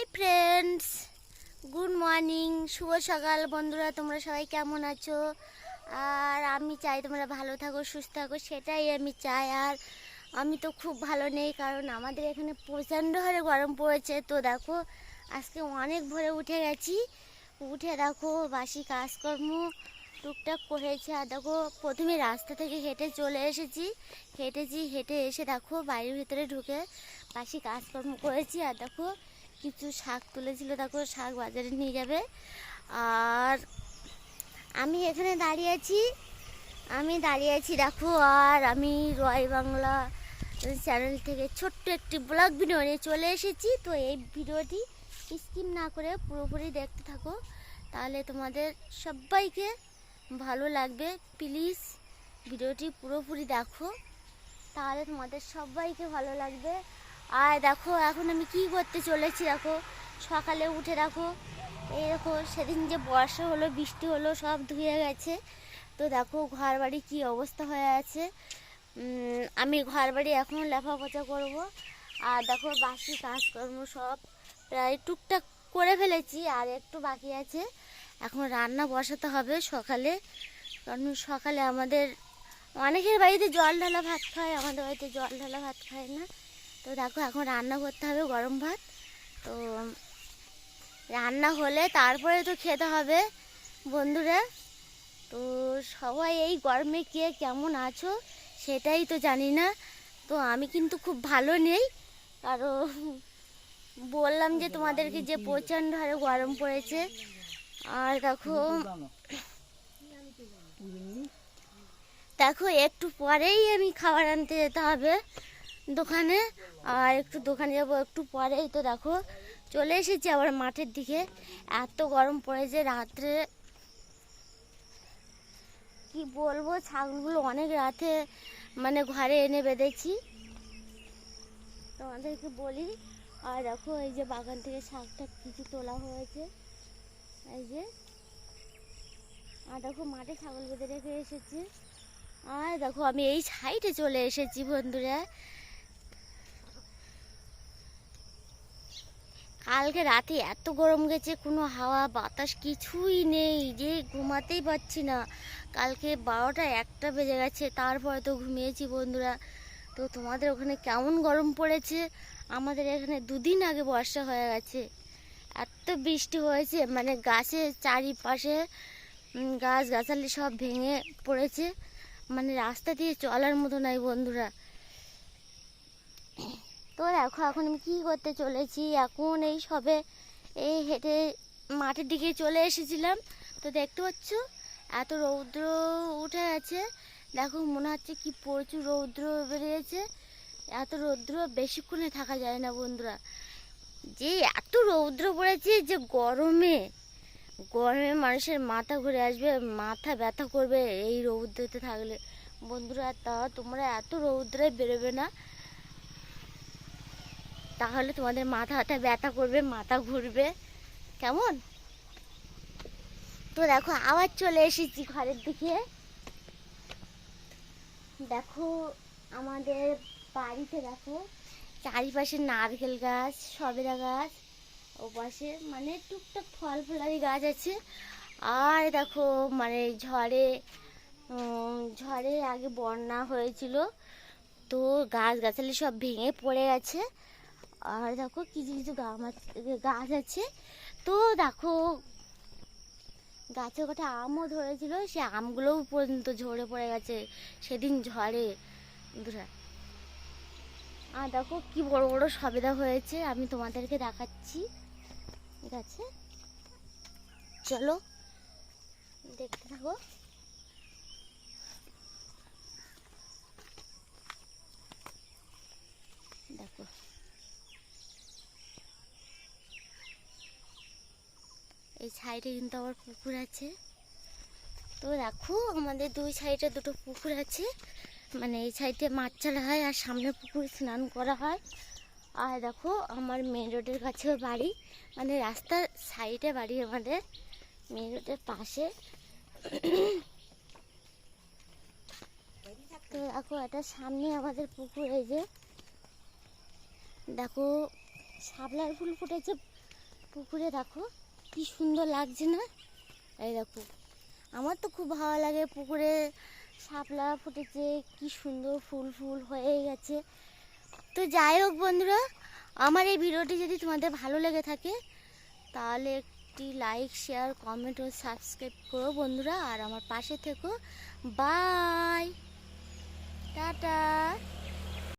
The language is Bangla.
হাই ফ্রেন্ডস গুড মর্নিং শুভ সকাল, বন্ধুরা। তোমরা সবাই কেমন আছো? আর আমি চাই তোমরা ভালো থাকো, সুস্থ থাকো, সেটাই আমি চাই। আর আমি তো খুব ভালো নেই, কারণ আমাদের এখানে প্রচণ্ড হারে গরম পড়েছে। তো দেখো, আজকে অনেক ভোরে উঠে গেছি। উঠে দেখো, বাসি কাজকর্ম টুকটাক করেছে। আর দেখো, প্রথমে রাস্তা থেকে হেঁটে চলে এসেছি। হেঁটেছি, হেঁটে এসে দেখো, বাড়ির ভিতরে ঢুকে বাসি কাজকর্ম করেছি। আর দেখো কিছু শাক তুলেছিল দেখো শাক বাজারে নিয়ে যাবে। আর আমি এখানে দাঁড়িয়ে আছি, আমি দাঁড়িয়ে আছি, দেখো, আর আমি রয় বাংলা চ্যানেল থেকে ছোট্ট একটি ব্লগ ভিডিও নিয়ে চলে এসেছি। তো এই ভিডিওটি স্কিপ না করে পুরোপুরি দেখতে থাকো, তাহলে তোমাদের সবাইকে ভালো লাগবে। প্লিজ ভিডিওটি পুরোপুরি দেখো, তাহলে তোমাদের সবাইকে ভালো লাগবে। আর দেখো, এখন আমি কি করতে চলেছি দেখো? সকালে উঠে দেখো, এই দেখো, সেদিন যে বর্ষা হলো, বৃষ্টি হলো, সব ধুয়ে গেছে। তো দেখো ঘর বাড়ি কী অবস্থা হয়ে আছে। আমি ঘর বাড়ি এখন লেফা পচা করব। আর দেখো বাসি কাজকর্ম সব প্রায় টুকটাক করে ফেলেছি, আর একটু বাকি আছে। এখন রান্না বসাতে হবে সকালে। কারণ সকালে আমাদের, অনেকের বাড়িতে জল ঢালা ভাত খায়, আমাদের বাড়িতে জল ঢালা ভাত খায় না। তো দেখো, এখন রান্না করতে হবে গরম ভাত। তো রান্না হলে তারপরে তো খেতে হবে বন্ধুরা। তো সবাই এই গরমে কে কেমন আছো সেটাই তো জানি না। তো আমি কিন্তু খুব ভালো নেই। কারণ বললাম যে তোমাদেরকে যে প্রচণ্ড হারে গরম পড়েছে। আর দেখো দেখো, একটু পরেই আমি খাবার আনতে যেতে হবে। দোকানে। আর একটু দোকানে যাব, একটু পরেই তো দেখো। চলে এসেছি আবার মাঠের দিকে। এত গরম পড়েছে রাত্রে। কি বলব, ছাগলগুলো অনেক রাতে মানে ঘরে এনে বেঁধেছি। তোমাদেরকে বলি, আর দেখো এই যে বাগান থেকে শাক টাক কিছু তোলা হয়েছে। এই যে। আর দেখো মাঠে ছাগল বেঁধে রেখে এসেছি। আর দেখো আমি এই সাইডে চলে এসেছি বন্ধুরা। কালকে রাতে এত গরম গেছে, কোনো হাওয়া, বাতাস কিছুই নেই, যে ঘুমাতেই পারছি না। কালকে বারোটা একটা বেজে গেছে, তারপরে তো ঘুমিয়েছি বন্ধুরা। তো তোমাদের ওখানে কেমন গরম পড়েছে? আমাদের এখানে দুদিন আগে বর্ষা হয়ে গেছে। এত বৃষ্টি হয়েছে মানে গাছের চারিপাশে গাছ গাছালি সব ভেঙে পড়েছে। মানে রাস্তা দিয়ে চলার মতো নাই বন্ধুরা। তো দেখো, এখন আমি কী করতে চলেছি? এখন এই সবে এই হেঁটে মাঠের দিকে চলে এসেছিলাম। তো দেখতে পাচ্ছ, এত রৌদ্র উঠে গেছে দেখো, মনে হচ্ছে কি প্রচুর রৌদ্র বেরিয়েছে। এত রৌদ্র বেশিক্ষণে থাকা যায় না, বন্ধুরা। যে এত রৌদ্র পড়েছে যে গরমে গরমে মানুষের মাথা ঘুরে আসবে, মাথা ব্যথা করবে এই রৌদ্রতে থাকলে। বন্ধুরা, তা তোমরা এত রৌদ্রে বেরোবে না। তাহলে তোমাদের মাথাটা ব্যথা করবে, মাথা ঘুরবে। কেমন? তো দেখো, আবার চলে এসেছি ঘরের দিকে। দেখো, আমাদের বাড়িতে দেখো, চারিপাশে নারকেল গাছ, সবেদা গাছ ও পাশে মানে টুকটাক ফল ফলারি গাছ আছে। আর দেখো মানে ঝড়ে ঝড়ে আগে বন্যা হয়েছিল, তো গাছ গাছালি সব ভেঙে পড়ে গেছে। আর দেখো কিছু কিছু গাছ আছে। তো দেখো, গাছে কটা আমও ধরেছিল, সে আমগুলোও পর্যন্ত ঝরে পড়ে গেছে, সেদিন ঝড়ে। আর দেখো কি বড় বড় সবেদা হয়েছে, আমি তোমাদেরকে দেখাচ্ছি। ঠিক আছে? চলো, দেখতে থাকো দেখো এই সাইডে কিন্তু আবার পুকুর আছে। তো দেখো, আমাদের দুই সাইডে দুটো পুকুর আছে। মানে এই সাইডে মাছ চালা হয় আর সামনে পুকুরে স্নান করা হয়। আর দেখো, আমার মেন রোডের কাছেও বাড়ি। মানে রাস্তার সাইডে বাড়ি আমাদের, মেন রোডের পাশে। তো দেখো, এটা সামনে আমাদের পুকুর, এই যে। দেখো, শাপলার ফুল ফুটেছে পুকুরে, দেখো। কি সুন্দর লাগছে না? এই দেখো, আমার তো খুব ভালো লাগে পুকুরে শাপলা ফুটেছে, কি সুন্দর ফুল ফুল হয়ে গেছে। তো যাই হোক বন্ধুরা, আমার এই ভিডিওটি যদি তোমাদের ভালো লেগে থাকে, তাহলে একটি লাইক শেয়ার কমেন্ট ও সাবস্ক্রাইব করো বন্ধুরা, আর আমার পাশে থেকো। Bye tata!